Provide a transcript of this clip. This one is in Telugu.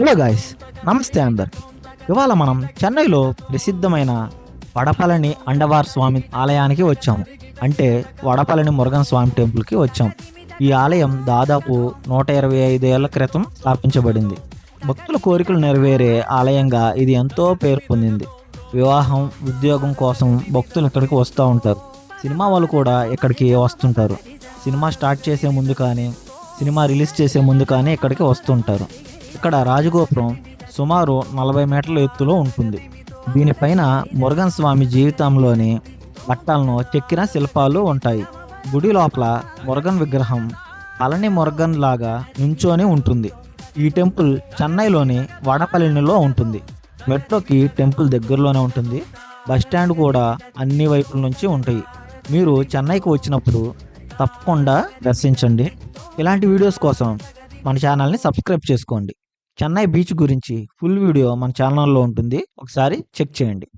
హలో గాయస్ నమస్తే అందరు. ఇవాళ మనం చెన్నైలో ప్రసిద్ధమైన వడపళని అండవార్ స్వామి ఆలయానికి వచ్చాము. అంటే వడపళని మురుగన్ స్వామి టెంపుల్కి వచ్చాం ఈ ఆలయం దాదాపు నూట ఇరవై ఐదు క్రితం స్థాపించబడింది. భక్తుల కోరికలు నెరవేరే ఆలయంగా ఇది ఎంతో పేరు పొందింది. వివాహం ఉద్యోగం కోసం భక్తులు ఇక్కడికి వస్తూ ఉంటారు. సినిమా వాళ్ళు కూడా ఇక్కడికి వస్తుంటారు. సినిమా స్టార్ట్ చేసే ముందు కానీ సినిమా రిలీజ్ చేసే ముందు కానీ ఇక్కడికి వస్తుంటారు. ఇక్కడ రాజగోపురం సుమారు నలభై మీటర్ల ఎత్తులో ఉంటుంది. దీనిపైన మురుగన్ స్వామి జీవితంలోని పట్టాలను చెక్కిన శిల్పాలు ఉంటాయి. గుడి లోపల మురుగన్ విగ్రహం అలని మురుగన్ లాగా నుంచొని ఉంటుంది. ఈ టెంపుల్ చెన్నైలోని వడపల్లినిలో ఉంటుంది. మెట్రోకి టెంపుల్ దగ్గరలోనే ఉంటుంది. బస్ స్టాండ్ కూడా అన్ని వైపుల నుంచి ఉంటాయి. మీరు చెన్నైకి వచ్చినప్పుడు తప్పకుండా దర్శించండి. ఇలాంటి వీడియోస్ కోసం మన ఛానల్ని సబ్స్క్రైబ్ చేసుకోండి. చెన్నై బీచ్ గురించి ఫుల్ వీడియో మన ఛానల్లో ఉంటుంది. ఒకసారి చెక్ చేయండి.